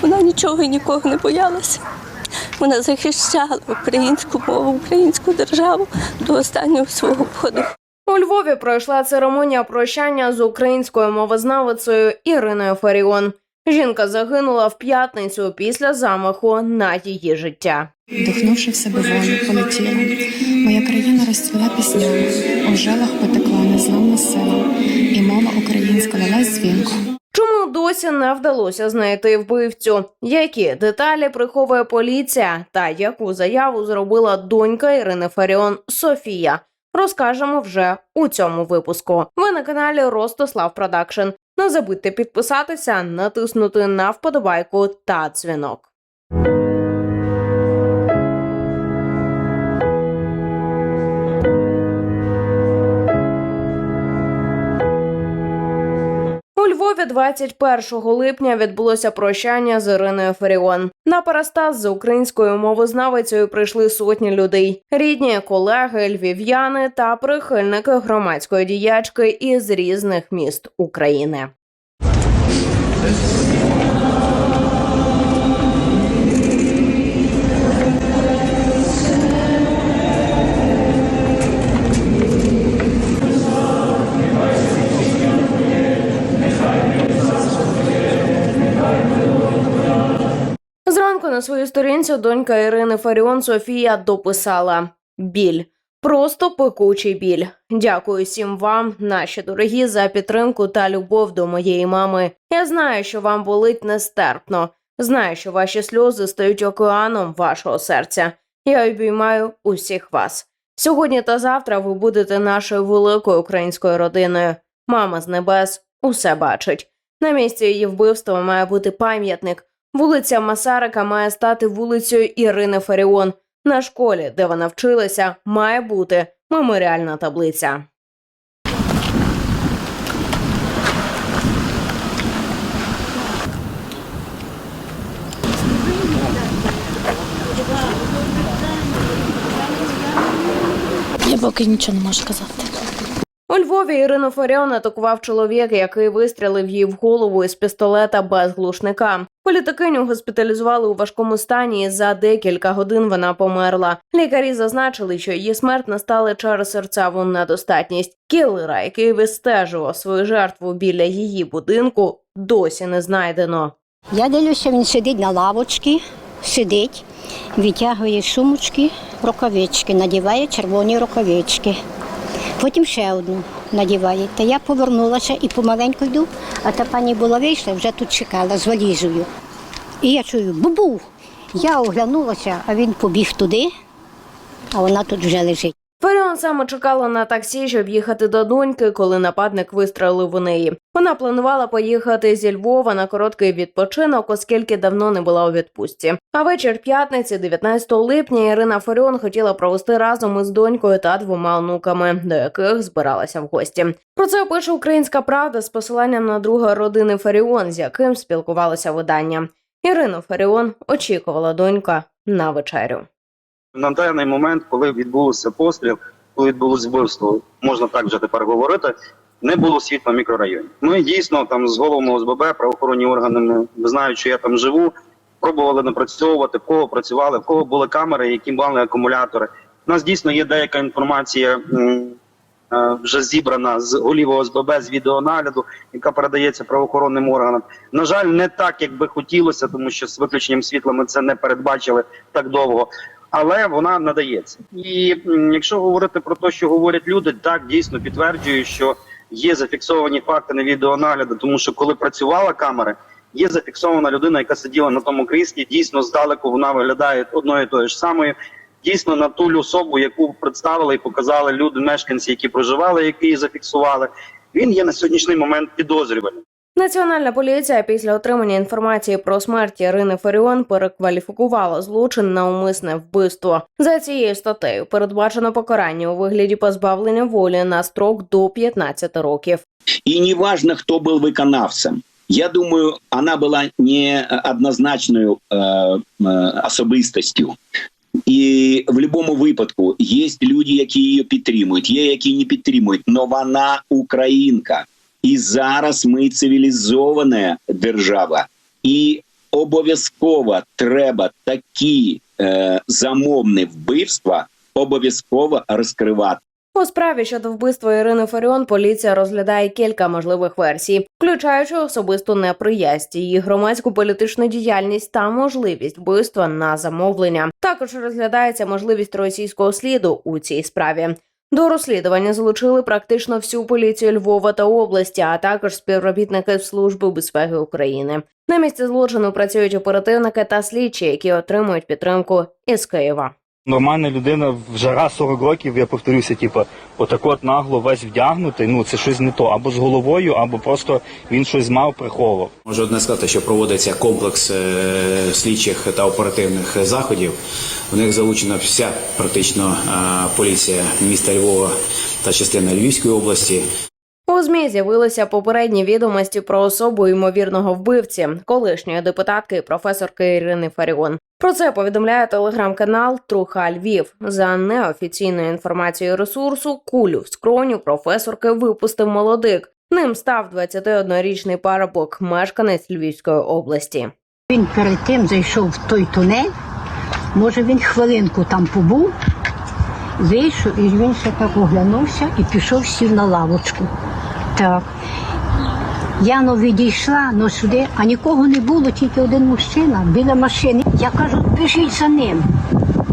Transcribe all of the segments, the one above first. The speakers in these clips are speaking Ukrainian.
Вона нічого і нікого не боялася. Вона захищала українську мову, українську державу до останнього свого входу. У Львові пройшла церемонія прощання з українською мовознавицею Іриною Фаріон. Жінка загинула в п'ятницю після замаху на її життя. Вдихнувши в себе волю, полетіла. Моя країна розцвіла піснями, у жилах потекла незламна сила, і мова українська лилась дзвінко. Чому досі не вдалося знайти вбивцю? Які деталі приховує поліція та яку заяву зробила донька Ірини Фаріон Софія? Розкажемо вже у цьому випуску. Ви на каналі Ростислав Продакшн. Не забудьте підписатися, натиснути на вподобайку та дзвінок. Львові 21 липня відбулося прощання з Іриною Фаріон. На парастас з українською мовознавицею прийшли сотні людей: рідні, колеги, львів'яни та прихильники громадської діячки із різних міст України. На своїй сторінці донька Ірини Фаріон Софія дописала біль. Просто пекучий біль. Дякую всім вам, наші дорогі, за підтримку та любов до моєї мами. Я знаю, що вам болить нестерпно. Знаю, що ваші сльози стають океаном вашого серця. Я обіймаю усіх вас. Сьогодні та завтра ви будете нашою великою українською родиною. Мама з небес усе бачить. На місці її вбивства має бути пам'ятник. Вулиця Масарика має стати вулицею Ірини Фаріон. На школі, де вона вчилася, має бути меморіальна таблиця. Я поки нічого не можу казати. Львові Ірину Фаріон атакував чоловік, який вистрілив їй в голову із пістолета без глушника. Політикиню госпіталізували у важкому стані. і За декілька годин вона померла. Лікарі зазначили, що її смерть настала через серцеву недостатність. Кілера, який вистежував свою жертву біля її будинку, досі не знайдено. Я дивлюся, він сидить на лавочці, сидить, витягує сумочки, рукавички, надіває червоні рукавички. Потім ще одну надіває. Та я повернулася і помаленьку йду, а та пані була вийшла, вже тут чекала з валізою. І я чую бубу. Я оглянулася, а він побіг туди, а вона тут вже лежить. Саме чекала на таксі, щоб їхати до доньки, коли нападник вистрелив у неї. Вона планувала поїхати зі Львова на короткий відпочинок, оскільки давно не була у відпустці. А вечір п'ятниці, 19 липня, Ірина Фаріон хотіла провести разом із донькою та двома онуками, до яких збиралася в гості. Про це пише Українська Правда з посиланням на друга родини Фаріон, з яким спілкувалося видання. Ірину Фаріон очікувала донька на вечерю. На даний момент, коли відбувся постріл, коли відбулося вбивство, можна так вже тепер говорити, не було світла в мікрорайоні. Ми дійсно там з головами ОСББ, правоохоронні органи, знають, що я там живу, пробували напрацьовувати, в кого працювали, в кого були камери, які мали акумулятори. У нас дійсно є деяка інформація. е, Вже зібрана з голів ОСББ з відеонагляду, яка передається правоохоронним органам. На жаль, не так, як би хотілося, тому що з виключенням світла ми це не передбачили так довго але вона надається. І якщо говорити про те, що говорять люди, так дійсно підтверджую, що є зафіксовані факти на відеонагляду, тому що коли працювала камера, є зафіксована людина, яка сиділа на тому кріслі. Дійсно, здалеку вона виглядає одною тою ж самою. Дійсно, на ту особу, яку представили і показали люди, мешканці, які проживали, які її зафіксували. Він є на сьогоднішній момент підозрюваним. Національна поліція після отримання інформації про смерть Ірини Фаріон перекваліфікувала злочин на умисне вбивство. За цією статтею передбачено покарання у вигляді позбавлення волі на строк до 15 років. И неважно, кто был виконавцем. Я думаю, она была не однозначною е, особистостю. І в будь-якому випадку є люди, які її підтримують, є які не підтримують, але вона українка. І зараз ми цивілізована держава, і обов'язково треба такі е, замовні вбивства обов'язково розкривати. У справі щодо вбивства Ірини Фаріон поліція розглядає кілька можливих версій, включаючи особисту неприязнь, її громадську політичну діяльність та можливість вбивства на замовлення. Також розглядається можливість російського сліду у цій справі. До розслідування залучили практично всю поліцію Львова та області, а також співробітники Служби безпеки України. На місці злочину працюють оперативники та слідчі, які отримують підтримку із Києва. Нормальна людина в жара 40 років, я повторюся, типу, отак от нагло весь вдягнутий, ну це щось не то, або з головою, або просто він щось мав, приховував. Можу одне сказати, що проводиться комплекс е, слідчих та оперативних заходів. В них залучена вся практично поліція міста Львова та частина Львівської області. У змі з'явилися попередні відомості про особу ймовірного вбивці, колишньої депутатки і професорки Ірини Фаріон. Про це повідомляє телеграм-канал Труха Львів. За неофіційною інформацією ресурсу, кулю в скроню професорки випустив молодик. Ним став 21-річний парубок, мешканець Львівської області. Він перед тим зайшов в той тунель. Може, він хвилинку там побув, вийшов, і він ще так оглянувся і пішов сів на лавочку. Так. Я ну, відійшла ну, сюди, а нікого не було, тільки один мужчина біля машини. Я кажу, біжіть за ним.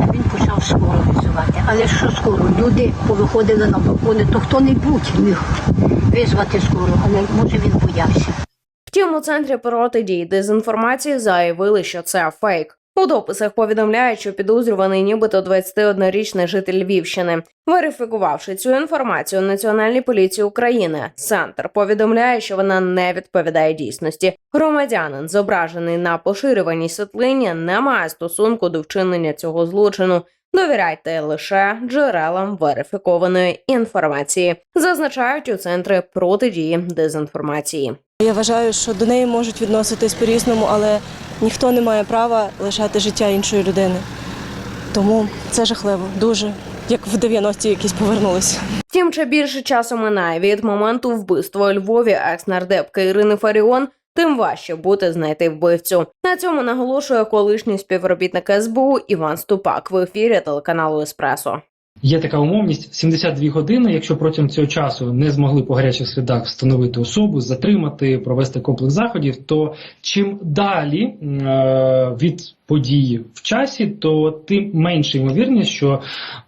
А він почав скоро визивати. Але що скоро? Люди повиходили на балкони, то хто-небудь міг визвати скоро, але може він боявся. Втім, у центрі протидії дезінформації заявили, що це фейк. У дописах повідомляють, що підозрюваний нібито 21-річний житель Львівщини. Верифікувавши цю інформацію Національній поліції України, центр повідомляє, що вона не відповідає дійсності. Громадянин, зображений на поширюваній світлині, не має стосунку до вчинення цього злочину. Довіряйте лише джерелам верифікованої інформації, зазначають у центрі протидії дезінформації. Я вважаю, що до неї можуть відноситись по-різному, але ніхто не має права лишати життя іншої людини. Тому це жахливо, дуже як в 90-ті якісь повернулися. Втім, чи більше часу минає від моменту вбивства у Львові екс-нардепки Ірини Фаріон, тим важче буде знайти вбивцю. На цьому наголошує колишній співробітник СБУ Іван Ступак в ефірі телеканалу Еспресо. Є така умовність 72 години. Якщо протягом цього часу не змогли по гарячих слідах встановити особу, затримати, провести комплекс заходів, то чим далі е, від події в часі, то тим менше ймовірність, що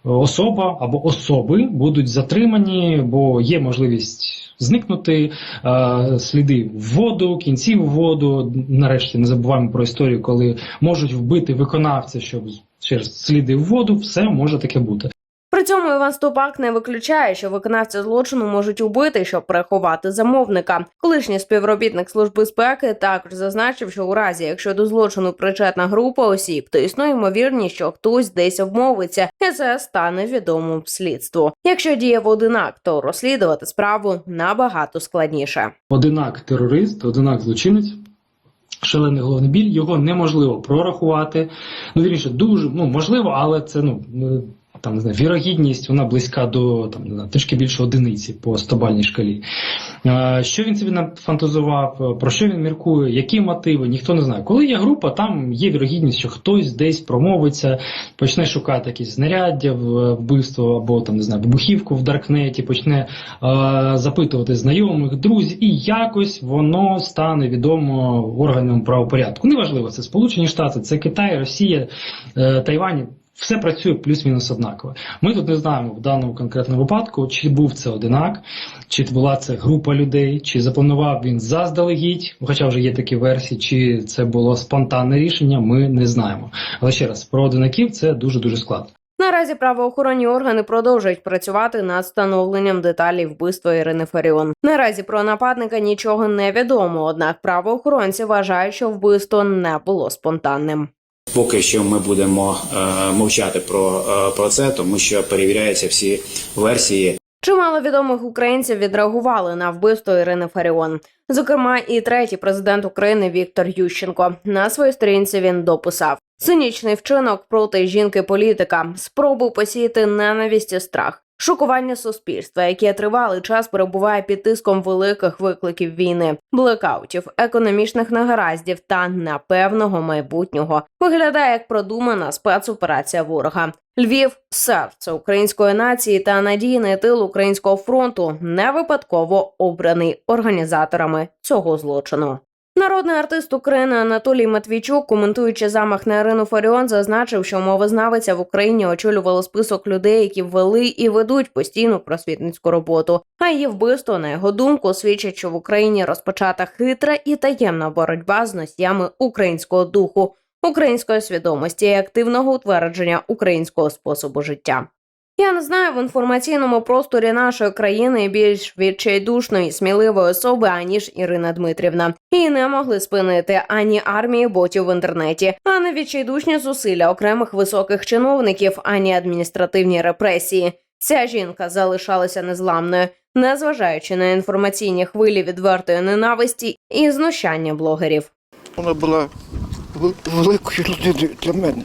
особа або особи будуть затримані, бо є можливість зникнути, е, сліди в воду, кінці в воду. Нарешті не забуваємо про історію, коли можуть вбити виконавця, щоб через сліди в воду, все може таке бути. Цьому Іван Ступак не виключає, що виконавця злочину можуть убити, щоб приховати замовника. Колишній співробітник служби безпеки також зазначив, що у разі, якщо до злочину причетна група осіб, то існує ймовірність, що хтось десь обмовиться, і це стане відомо слідству. Якщо діяв одинак, то розслідувати справу набагато складніше. Одинак терорист, одинак злочинець. Шалений головний біль, його неможливо прорахувати. Ну, вірніше, дуже ну можливо, але це ну там не знаю, вірогідність вона близька до там не знаю, трішки більше одиниці по стобальній шкалі. Е, Що він собі нафантазував, про що він міркує, які мотиви, ніхто не знає. Коли є група, там є вірогідність, що хтось десь промовиться, почне шукати якісь знаряддя вбивство або там не знаю, вибухівку в Даркнеті, почне е, запитувати знайомих, друзів, і якось воно стане відомо органам правопорядку. Неважливо, це Сполучені Штати, це Китай, Росія, е, Тайвань. Все працює плюс-мінус однаково. Ми тут не знаємо в даному конкретному випадку, чи був це одинак, чи була це група людей, чи запланував він заздалегідь, хоча вже є такі версії, чи це було спонтанне рішення, ми не знаємо. Але ще раз, про одинаків це дуже дуже складно. Наразі правоохоронні органи продовжують працювати над встановленням деталей вбивства Ірини Фаріон. Наразі про нападника нічого не відомо однак правоохоронці вважають, що вбивство не було спонтанним. Поки що ми будемо е, мовчати про, е, про це, тому що перевіряються всі версії. Чимало відомих українців відреагували на вбивство Ірини Фаріон. Зокрема, і третій президент України Віктор Ющенко на своїй сторінці він дописав цинічний вчинок проти жінки-політика, спробу посіяти ненависть і страх. Шокування суспільства, яке тривалий час перебуває під тиском великих викликів війни, блекаутів, економічних негараздів та непевного майбутнього, виглядає як продумана спецоперація ворога. Львів серце української нації та надійний тил українського фронту не випадково обраний організаторами цього злочину. Народний артист України Анатолій Матвійчук, коментуючи замах на Ірину Фаріон, зазначив, що мовознавиця в Україні очолювала список людей, які ввели і ведуть постійну просвітницьку роботу. А її вбивство, на його думку, свідчить, що в Україні розпочата хитра і таємна боротьба з носіями українського духу, української свідомості і активного утвердження українського способу життя. Я не знаю в інформаційному просторі нашої країни більш відчайдушної, сміливої особи, аніж Ірина Дмитрівна. Її не могли спинити ані армії ботів в інтернеті, ані відчайдушні зусилля окремих високих чиновників, ані адміністративні репресії. Ця жінка залишалася незламною, незважаючи на інформаційні хвилі відвертої ненависті і знущання блогерів. Вона була великою людиною для мене.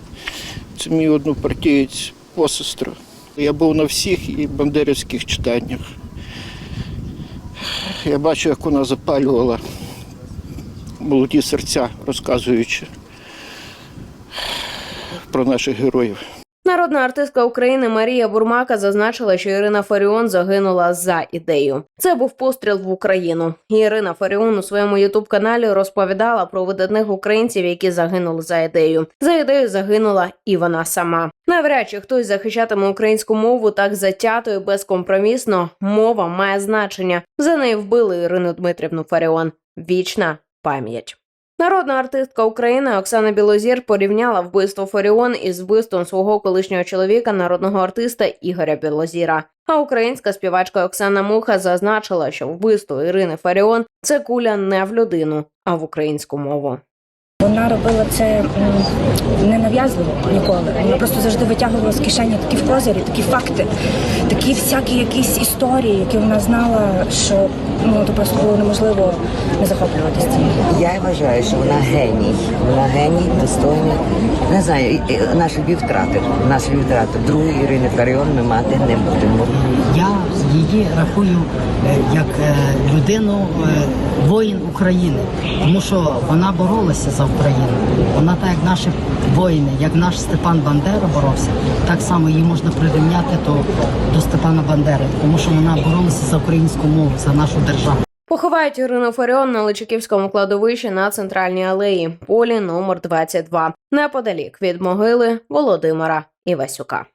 Це мій однопартієць посестра. Я був на всіх і бандерівських читаннях. Я бачу, як вона запалювала молоді серця, розказуючи про наших героїв. Народна артистка України Марія Бурмака зазначила, що Ірина Фаріон загинула за ідею. Це був постріл в Україну. Ірина Фаріон у своєму ютуб-каналі розповідала про видатних українців, які загинули за ідею. За ідею загинула і вона сама. Навряд чи хтось захищатиме українську мову так затято і безкомпромісно. Мова має значення. За неї вбили Ірину Дмитрівну Фаріон. Вічна пам'ять. Народна артистка України Оксана Білозір порівняла вбивство Фаріон із вбивством свого колишнього чоловіка, народного артиста Ігоря Білозіра. А українська співачка Оксана Муха зазначила, що вбивство Ірини Фаріон це куля не в людину, а в українську мову. Вона робила це не нав'язливо ніколи. Вона просто завжди витягувала з кишені такі в козирі, такі факти, такі всякі якісь історії, які вона знала, що ну то просто було неможливо не захоплюватися цим. Я вважаю, що вона геній. Вона геній, достойний. Не знаю, і- і наш Львів втратив. Наш Львів втратив. Другої Ірини Фаріон ми мати не будемо. Я її рахую е, як е, людину е, воїн України, тому що вона боролася за Україну. Вона так як наші воїни, як наш Степан Бандера боровся, так само її можна прирівняти до, до Степана Бандери, тому що вона боролася за українську мову, за нашу державу. Поховають Ірину Фаріон на Личаківському кладовищі на центральній алеї, полі номер 22, неподалік від могили Володимира Івасюка.